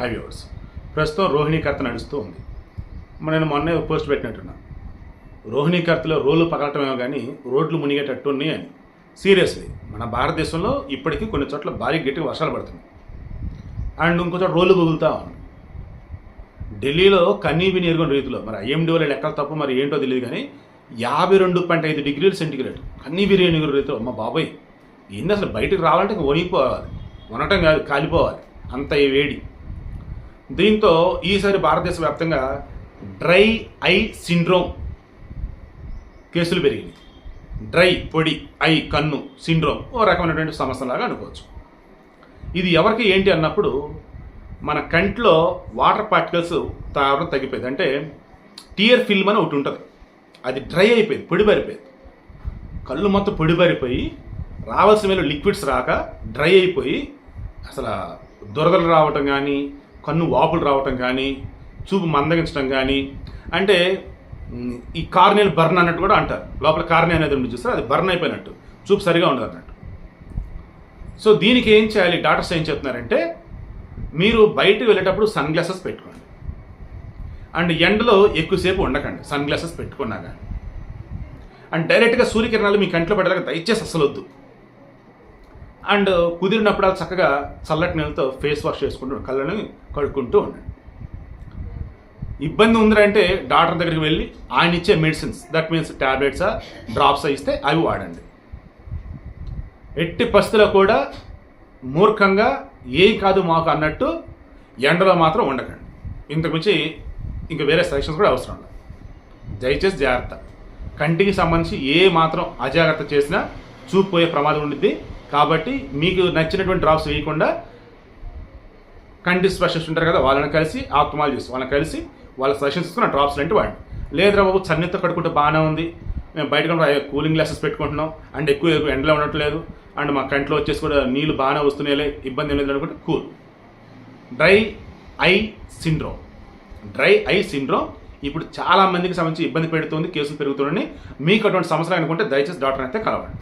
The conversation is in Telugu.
హై వ్యూవర్స్ ప్రస్తుతం రోహిణి కర్త నడుస్తూ ఉంది. మరి నేను మొన్నే పోస్ట్ పెట్టినట్టున్నా. రోహిణి కర్తలో రోడ్లు పగలటమేమో కానీ రోడ్లు మునిగేటట్టు ఉన్నాయి అని. సీరియస్లీ మన భారతదేశంలో ఇప్పటికీ కొన్ని చోట్ల భారీ గట్టిగా వర్షాలు పడుతున్నాయి. అండ్ ఇంకో చోట రోడ్లు పగులుతా ఉంది ఢిల్లీలో కన్నీ విని రీతిలో మరి ఐఎండి వాళ్ళ లెక్కలు తప్ప మరి ఏంటో తెలియదు కానీ యాభై రెండు పాయింట్ ఐదు డిగ్రీలు సెంటిగ్రేడ్ కన్నీ బిర్యానీ రీతిలో అమ్మ బాబాయ్! ఏంది అసలు బయటకు రావాలంటే ఇంక వణిగిపోవాలి వనటం కాదు కాలిపోవాలి. అంత ఈ వేడి. దీంతో ఈసారి భారతదేశ వ్యాప్తంగా డ్రై ఐ సిండ్రోమ్ కేసులు పెరిగినాయి. డ్రై పొడి ఐ కన్ను సిండ్రోమ్ ఓ రకమైనటువంటి సమస్యలాగా అనుకోవచ్చు. ఇది ఎవరికి ఏంటి అన్నప్పుడు మన కంట్లో వాటర్ పార్టికల్స్ తాగడం తగ్గిపోయింది. అంటే టియర్ ఫిల్మ్ అని ఒకటి ఉంటుంది. అది డ్రై అయిపోయింది పొడిబారిపోయింది. కళ్ళు మొత్తం పొడిబారిపోయి రావాల్సిన లిక్విడ్స్ రాక డ్రై అయిపోయి అసలు దురదలు రావటం కానీ కన్ను వాపులు రావటం కానీ చూపు మందగించడం కానీ అంటే ఈ కార్నియల్ బర్న్ అన్నట్టు కూడా అంటారు. లోపల కార్నియా అనేది ఉండి చూస్తే అది బర్న్ అయిపోయినట్టు. చూపు సరిగా ఉండదు అన్నట్టు. సో దీనికి ఏం చేయాలి? డాక్టర్స్ ఏం చెప్తున్నారంటే మీరు బయటకు వెళ్ళేటప్పుడు సన్ గ్లాసెస్ పెట్టుకోండి. అండ్ ఎండలో ఎక్కువసేపు ఉండకండి. సన్ గ్లాసెస్ పెట్టుకున్నా కానీ. అండ్ డైరెక్ట్గా సూర్యకిరణాలు మీ కంట్లో పడేలాగా దయచేసి అసలు వద్దు. అండ్ కుదిరినప్పుడు చక్కగా చల్లటి నీళ్ళతో ఫేస్ వాష్ చేసుకుంటూ కళ్ళని కడుక్కుంటూ ఉండండి. ఇబ్బంది ఉందంటే డాక్టర్ దగ్గరికి వెళ్ళి ఆయన ఇచ్చే మెడిసిన్స్ దట్ మీన్స్ ట్యాబ్లెట్సా డ్రాప్సా ఇస్తే అవి వాడండి. ఎట్టి పరిస్థితిలో కూడా మూర్ఖంగా ఏం కాదు మాకు అన్నట్టు ఎండలో మాత్రం ఉండకండి. ఇంతకుమించి ఇంకా వేరే సజెషన్స్ కూడా అవసరం లేదు. దయచేసి జాగ్రత్త. కంటికి సంబంధించి ఏ మాత్రం అజాగ్రత్త చేసినా చూపు పోయే ప్రమాదం ఉండిద్ది. కాబట్టి మీకు నచ్చినటువంటి డ్రాప్స్ వేయకుండా కంటి స్పెషలిస్ట్ ఉంటారు కదా వాళ్ళని కలిసి ఆప్తమాలజిస్ట్ వాళ్ళని కలిసి వాళ్ళ సజెషన్స్ తీసుకున్న డ్రాప్స్ లాంటి వాడండి. లేదురా బాబు చన్నీతో కడుక్కుంటే బాగానే ఉంది. మేము బయట కూలింగ్ గ్లాసెస్ పెట్టుకుంటున్నాం. అండ్ ఎక్కువ ఎక్కువ ఎండలో ఉండట్లేదు. అండ్ మా కంట్లో వచ్చేసి కూడా నీళ్ళు బాగానే వస్తున్నాయి ఇబ్బంది ఏం లేదు అనుకుంటే cool. Dry eye syndrome. Dry eye syndrome ఇప్పుడు చాలా మందికి సంబంధించి ఇబ్బంది పెడుతుంది కేసులు పెరుగుతుండని మీకు అటువంటి సమస్యలు అనుకుంటే దయచేసి డాక్టర్ అయితే కలవండి.